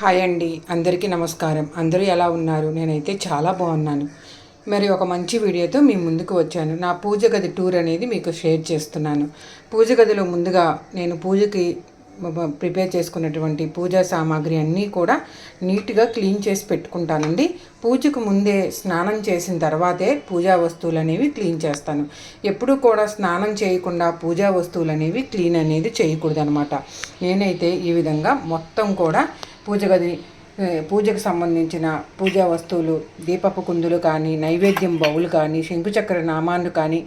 Hi అండి. అందరికీ నమస్కారం. అందరూ ఎలా ఉన్నారు? నేనైతే చాలా బాగున్నాను. మరి ఒక మంచి వీడియోతో మీ ముందుకు వచ్చాను. నా పూజ గది టూర్ అనేది మీకు షేర్ చేస్తున్నాను. పూజ గదిలో ముందుగా నేను పూజకి ప్రిపేర్ చేసుకున్నటువంటి పూజా సామాగ్రి అన్నీ కూడా నీట్గా క్లీన్ చేసి పెట్టుకుంటానండి. పూజకు ముందే స్నానం చేసిన తర్వాతే పూజా వస్తువులు అనేవి క్లీన్ చేస్తాను. ఎప్పుడూ కూడా స్నానం చేయకుండా పూజా వస్తువులు అనేవి క్లీన్ అనేది చేయకూడదు అనమాట నేనైతే ఈ విధంగా మొత్తం కూడా పూజ గది పూజకు సంబంధించిన పూజా వస్తువులు దీపపు కుందులు కానీ నైవేద్యం బౌలు కానీ శంకుచక్ర నామాలు కానీ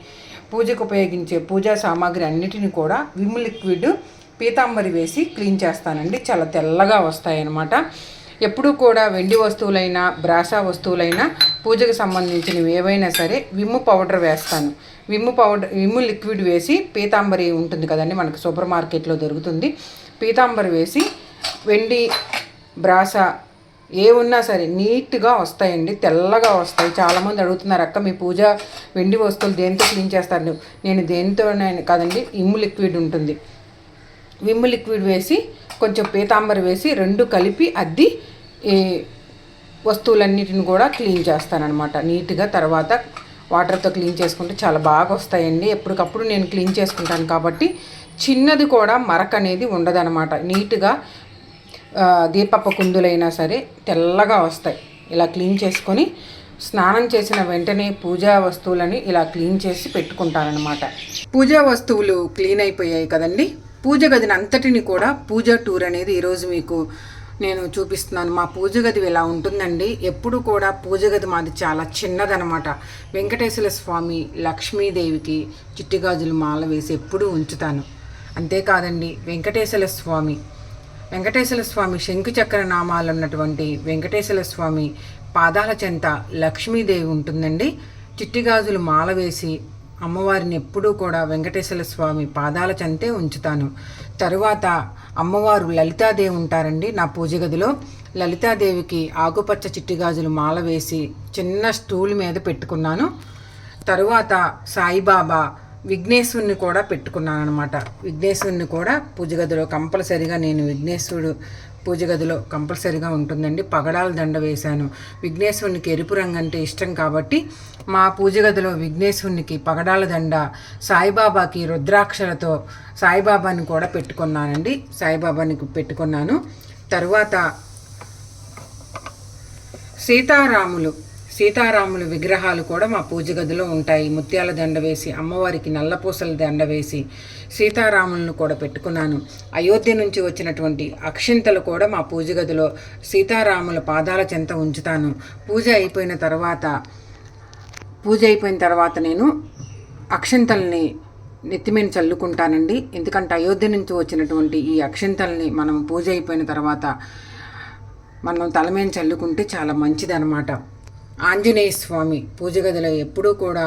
పూజకు ఉపయోగించే పూజా సామాగ్రి అన్నిటిని కూడా విమ్ లిక్విడ్ పీతాంబరి వేసి క్లీన్ చేస్తానండి. చాలా తెల్లగా వస్తాయన్నమాట. ఎప్పుడూ కూడా వెండి వస్తువులైనా బ్రాసా వస్తువులైనా పూజకు సంబంధించినవి ఏవైనా సరే విమ్ము పౌడర్ వేస్తాను. విమ్ము పౌడర్ విమ్ము లిక్విడ్ వేసి పీతాంబరి ఉంటుంది కదండి మనకు సూపర్ మార్కెట్లో దొరుకుతుంది. పీతాంబరి వేసి వెండి బ్రాస ఏ ఉన్నా సరే నీట్గా వస్తాయండి తెల్లగా వస్తాయి. చాలామంది అడుగుతున్నారు అక్క మీ పూజ వెండి వస్తువులు దేంతో క్లీన్ చేస్తారు? నేను దేనితోనే కాదండి ఇమ్ము లిక్విడ్ ఉంటుంది. విమ్ లిక్విడ్ వేసి కొంచెం పీతాంబర వేసి రెండు కలిపి అద్ది ఈ వస్తువులన్నిటిని కూడా క్లీన్ చేస్తానన్నమాట. నీట్గా తర్వాత వాటర్తో క్లీన్ చేసుకుంటే చాలా బాగా వస్తాయండి. ఎప్పటికప్పుడు నేను క్లీన్ చేసుకుంటాను కాబట్టి చిన్నది కూడా మరక అనేది ఉండదనమాట నీట్గా దీపపు కుందులైనా సరే తెల్లగా వస్తాయి. ఇలా క్లీన్ చేసుకొని స్నానం చేసిన వెంటనే పూజా వస్తువులని ఇలా క్లీన్ చేసి పెట్టుకుంటారనమాట పూజా వస్తువులు క్లీన్ అయిపోయాయి కదండి. పూజ గదిని అంతటిని కూడా పూజా టూర్ అనేది ఈరోజు మీకు నేను చూపిస్తున్నాను. మా పూజ గది ఇలా ఉంటుందండి. ఎప్పుడు కూడా పూజ గది మాది చాలా చిన్నదనమాట వెంకటేశ్వర స్వామి లక్ష్మీదేవికి చిట్టిగాజులు మాల వేసి ఎప్పుడూ ఉంచుతాను. అంతేకాదండి వెంకటేశ్వర స్వామి వెంకటేశ్వర స్వామి శంకుచక్ర నామాలు ఉన్నటువంటి వెంకటేశ్వర స్వామి పాదాల చెంత లక్ష్మీదేవి ఉంటుందండి. చిట్టిగాజులు మాల వేసి అమ్మవారిని ఎప్పుడూ కూడా వెంకటేశ్వర స్వామి పాదాల చెంతే ఉంచుతాను. తరువాత అమ్మవారు లలితాదేవి ఉంటారండి నా పూజ గదిలో. లలితాదేవికి ఆకుపచ్చ చిట్టిగాజులు మాల వేసి చిన్న స్టూల్ మీద పెట్టుకున్నాను. తరువాత సాయిబాబా విఘ్నేశ్వరుని కూడా పెట్టుకున్నాను అనమాట విఘ్నేశ్వరుని కూడా పూజ గదిలో కంపల్సరిగా నేను విఘ్నేశ్వరుడు పూజ గదిలో కంపల్సరిగా ఉంటుందండి. పగడాల దండ వేశాను. విఘ్నేశ్వరునికి ఎరుపు రంగు అంటే ఇష్టం కాబట్టి మా పూజ గదిలో విఘ్నేశ్వరునికి పగడాల దండ సాయిబాబాకి రుద్రాక్షలతో సాయిబాబాని కూడా పెట్టుకున్నానండి. సాయిబాబాని పెట్టుకున్నాను. తరువాత సీతారాములు సీతారాముల విగ్రహాలు కూడా మా పూజ గదిలో ఉంటాయి. ముత్యాల దండ వేసి అమ్మవారికి నల్లపూసల దండ వేసి సీతారాములను కూడా పెట్టుకున్నాను. అయోధ్య నుంచి వచ్చినటువంటి అక్షింతలు కూడా మా పూజ గదిలో సీతారాముల పాదాల చెంత ఉంచుతాను. పూజ అయిపోయిన తర్వాత పూజ అయిపోయిన తర్వాత నేను అక్షంతల్ని నెత్తిమీన చల్లుకుంటానండి. ఎందుకంటే అయోధ్య నుంచి వచ్చినటువంటి ఈ అక్షంతల్ని మనం పూజ అయిపోయిన తర్వాత మనం తల మీద చల్లుకుంటే చాలా మంచిదన్నమాట. ఆంజనేయ స్వామి పూజ గదిలో ఎప్పుడూ కూడా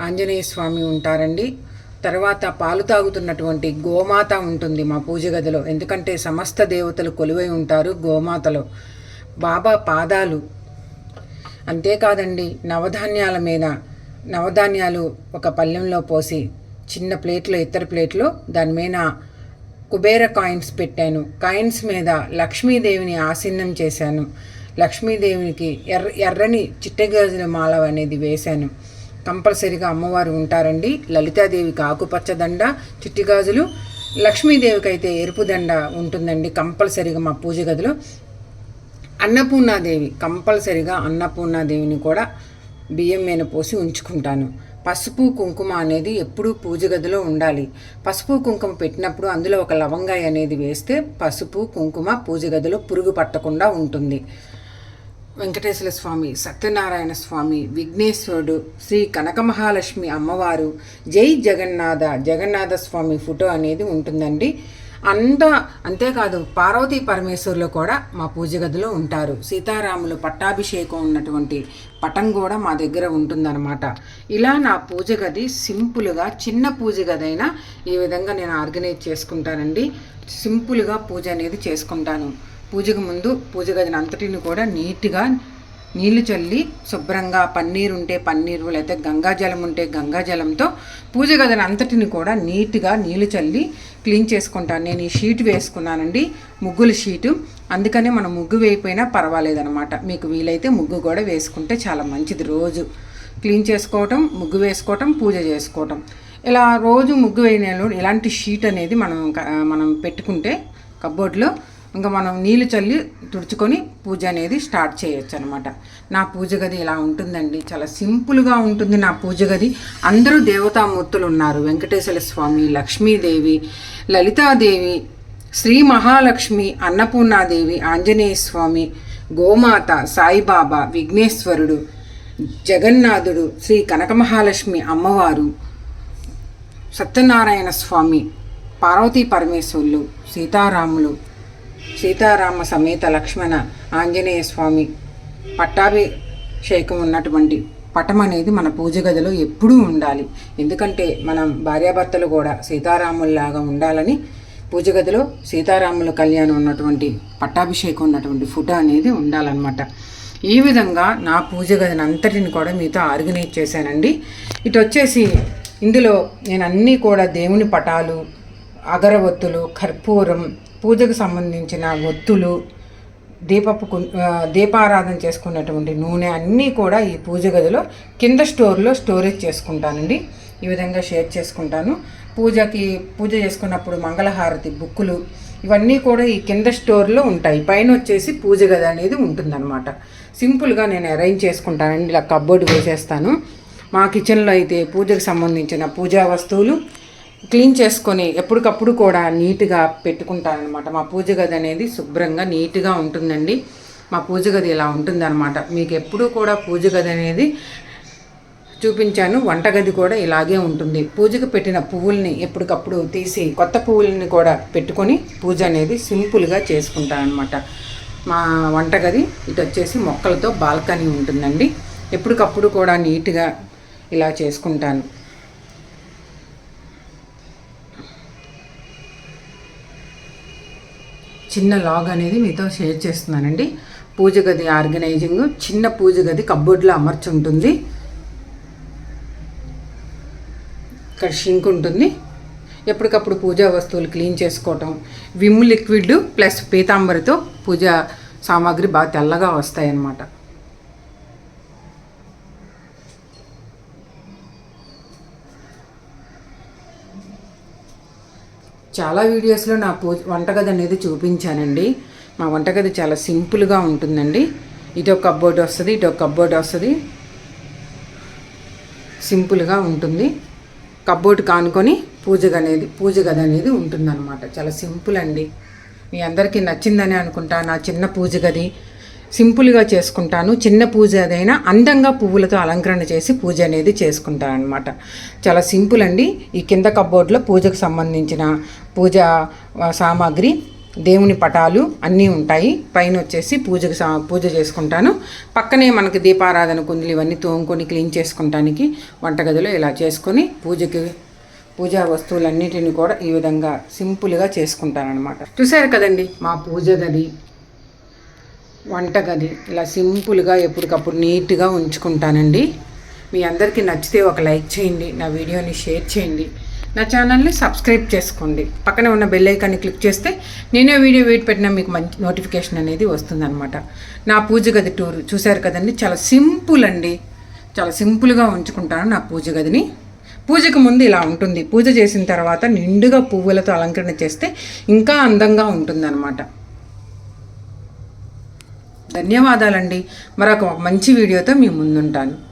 ఆంజనేయ స్వామి ఉంటారండి. తర్వాత పాలు తాగుతున్నటువంటి గోమాత ఉంటుంది మా పూజ గదిలో. ఎందుకంటే సమస్త దేవతలు కొలువై ఉంటారు గోమాతలో. బాబా పాదాలు అంతేకాదండి నవధాన్యాల మీద నవధాన్యాలు ఒక పళ్ళెంలో పోసి చిన్న ప్లేట్లో ఇతర ప్లేట్లో దాని మీద కుబేర కాయిన్స్ పెట్టాను. కాయిన్స్ మీద లక్ష్మీదేవిని ఆసీనం చేశాను. లక్ష్మీదేవికి ఎర్ర ఎర్రని చిట్టగాజుల మాల అనేది వేశాను. కంపల్సరిగా అమ్మవారు ఉంటారండి. లలితాదేవికి ఆకుపచ్చ దండ చిట్టిగాజులు లక్ష్మీదేవికి అయితే ఎరుపు దండ ఉంటుందండి కంపల్సరిగా మా పూజ గదిలో. అన్నపూర్ణాదేవి కంపల్సరిగా అన్నపూర్ణాదేవిని కూడా బియ్యం మీద పోసి ఉంచుకుంటాను. పసుపు కుంకుమ అనేది ఎప్పుడూ పూజ గదిలో ఉండాలి. పసుపు కుంకుమ పెట్టినప్పుడు అందులో ఒక లవంగాయ అనేది వేస్తే పసుపు కుంకుమ పూజ గదిలో పురుగు పట్టకుండా ఉంటుంది. వెంకటేశ్వర స్వామి సత్యనారాయణ స్వామి విఘ్నేశ్వరుడు శ్రీ కనక మహాలక్ష్మి అమ్మవారు జై జగన్నాథ జగన్నాథ స్వామి ఫోటో అనేది ఉంటుందండి. అంతా అంతేకాదు పార్వతీ పరమేశ్వరులు కూడా మా పూజ గదిలో ఉంటారు. సీతారాములు పట్టాభిషేకం ఉన్నటువంటి పటం కూడా మా దగ్గర ఉంటుందన్నమాట. ఇలా నా పూజ గది సింపుల్గా చిన్న పూజ గది అయినా ఈ విధంగా నేను ఆర్గనైజ్ చేసుకుంటానండి. సింపుల్గా పూజ అనేది చేసుకుంటాను. పూజకు ముందు పూజ గదిని అంతటిని కూడా నీట్గా నీళ్ళు చల్లి శుభ్రంగా పన్నీరు ఉంటే పన్నీరు లేకపోతే గంగాజలం ఉంటే గంగాజలంతో పూజ గదిని అంతటిని కూడా నీట్గా నీళ్ళు చల్లి క్లీన్ చేసుకుంటాను. నేను ఈ షీట్ వేసుకున్నానండి ముగ్గుల షీటు. అందుకనే మనం ముగ్గు వేయిపోయినా పర్వాలేదనమాట మీకు వీలైతే ముగ్గు కూడా వేసుకుంటే చాలా మంచిది రోజు. క్లీన్ చేసుకోవటం ముగ్గు వేసుకోవటం పూజ చేసుకోవటం. ఇలా రోజు ముగ్గు వేయడంలో ఇలాంటి షీట్ అనేది మనం మనం పెట్టుకుంటే కబోర్డ్లో ఇంకా మనం నీళ్ళు చల్లి తుడుచుకొని పూజ అనేది స్టార్ట్ చేయొచ్చు అనమాట నా పూజ గది ఇలా ఉంటుందండి. చాలా సింపుల్గా ఉంటుంది నా పూజ గది. అందరూ దేవతామూర్తులు ఉన్నారు వెంకటేశ్వర స్వామి లక్ష్మీదేవి లలితాదేవి శ్రీ మహాలక్ష్మి అన్నపూర్ణాదేవి ఆంజనేయ స్వామి గోమాత సాయిబాబా విఘ్నేశ్వరుడు జగన్నాథుడు శ్రీ కనకమహాలక్ష్మి అమ్మవారు సత్యనారాయణ స్వామి పార్వతీ పరమేశ్వరులు సీతారాములు సీతారామ సమేత లక్ష్మణ ఆంజనేయ స్వామి పట్టాభిషేకం ఉన్నటువంటి పటం అనేది మన పూజ గదిలో ఎప్పుడూ ఉండాలి. ఎందుకంటే మనం భార్యాభర్తలు కూడా సీతారాముల్లాగా ఉండాలని పూజ గదిలో సీతారాముల కళ్యాణం ఉన్నటువంటి పట్టాభిషేకం ఉన్నటువంటి ఫోటో అనేది ఉండాలన్నమాట. ఈ విధంగా నా పూజ గదిని అంతటిని కూడా మీతో ఆర్గనైజ్ చేశానండి. ఇటు వచ్చేసి ఇందులో నేను అన్నీ కూడా దేవుని పటాలు అగరవత్తులు కర్పూరం పూజకు సంబంధించిన ఒత్తులు దీపపు దీపారాధన చేసుకున్నటువంటి నూనె అన్నీ కూడా ఈ పూజ గదిలో కింద స్టోర్లో స్టోరేజ్ చేసుకుంటానండి. ఈ విధంగా షేర్ చేసుకుంటాను. పూజకి పూజ చేసుకున్నప్పుడు మంగళహారతి బుక్కులు ఇవన్నీ కూడా ఈ కింద స్టోర్లో ఉంటాయి. పైన వచ్చేసి పూజ గది అనేది ఉంటుందన్నమాట. సింపుల్గా నేను అరేంజ్ చేసుకుంటానండి. ఇలా కబ్బోర్డ్ వేసేస్తాను. మా కిచెన్లో అయితే పూజకు సంబంధించిన పూజా వస్తువులు క్లీన్ చేసుకొని ఎప్పటికప్పుడు కూడా నీట్గా పెట్టుకుంటానమాట మా పూజ గది అనేది శుభ్రంగా నీట్గా ఉంటుందండి. మా పూజ గది ఇలా ఉంటుందన్నమాట. మీకు ఎప్పుడూ కూడా పూజ గది అనేది చూపించాను. వంటగది కూడా ఇలాగే ఉంటుంది. పూజకు పెట్టిన పువ్వుల్ని ఎప్పటికప్పుడు తీసి కొత్త పువ్వుల్ని కూడా పెట్టుకొని పూజ అనేది సింపుల్గా చేసుకుంటాను అనమాట మా వంటగది ఇటు వచ్చేసి మొక్కలతో బాల్కనీ ఉంటుందండి. ఎప్పటికప్పుడు కూడా నీట్గా ఇలా చేసుకుంటాను. చిన్న లాగ్ అనేది మీతో షేర్ చేస్తున్నానండి. పూజ గది ఆర్గనైజింగ్ చిన్న పూజ గది కబ్బోర్డ్లో అమర్చి ఉంటుంది. ఇక్కడ షింక్ ఉంటుంది. ఎప్పటికప్పుడు పూజా వస్తువులు క్లీన్ చేసుకోవటం. విమ్ లిక్విడ్ ప్లస్ పీతాంబరితో పూజా సామాగ్రి బాగా తెల్లగా వస్తాయన్నమాట. చాలా వీడియోస్లో నా పూజ వంటగది అనేది చూపించానండి. మా వంటగది చాలా సింపుల్గా ఉంటుందండి. ఇటు ఒక కబ్బోర్డ్ వస్తుంది ఇటు ఒక కబ్బోర్డ్ వస్తుంది. సింపుల్గా ఉంటుంది. కబ్బోర్డ్ కానుకొని పూజ అనేది పూజ గది అనేది ఉంటుందన్నమాట. చాలా సింపుల్ అండి. మీ అందరికీ నచ్చిందని అనుకుంటా నా చిన్న పూజ గది సింపుల్గా చేసుకుంటాను. చిన్న పూజ అదైనా అందంగా పువ్వులతో అలంకరణ చేసి పూజ అనేది చేసుకుంటాను అనమాట చాలా సింపుల్ అండి. ఈ కింద కబ్బోర్డ్లో పూజకు సంబంధించిన పూజ సామాగ్రి దేవుని పటాలు అన్నీ ఉంటాయి. పైన వచ్చేసి పూజకు సా పూజ చేసుకుంటాను. పక్కనే మనకి దీపారాధన కుందులు ఇవన్నీ తోముకొని క్లీన్ చేసుకుంటానికి వంటగదిలో ఇలా చేసుకొని పూజకి పూజా వస్తువులన్నిటిని కూడా ఈ విధంగా సింపుల్గా చేసుకుంటాను అనమాట చూసారు కదండి మా పూజ గది? వంటగది. ఇలా సింపుల్గా ఎప్పటికప్పుడు నీట్గా ఉంచుకుంటానండి. మీ అందరికీ నచ్చితే ఒక లైక్ చేయండి నా వీడియోని షేర్ చేయండి నా ఛానల్ని సబ్స్క్రైబ్ చేసుకోండి. పక్కనే ఉన్న బెల్ ఐకాన్ని క్లిక్ చేస్తే నేనే వీడియో వెయిట్ పెట్టినా మీకు మంచి నోటిఫికేషన్ అనేది వస్తుందన్నమాట. నా పూజ గది టూర్ చూశారు కదండి చాలా సింపుల్ అండి. చాలా సింపుల్గా ఉంచుకుంటాను నా పూజ గదిని పూజకు ముందు ఇలా ఉంటుంది. పూజ చేసిన తర్వాత నిండుగా పువ్వులతో అలంకరణ చేస్తే ఇంకా అందంగా ఉంటుందన్నమాట. ధన్యవాదాలండి. మరొక మంచి వీడియోతో మీ ముందుంటాను.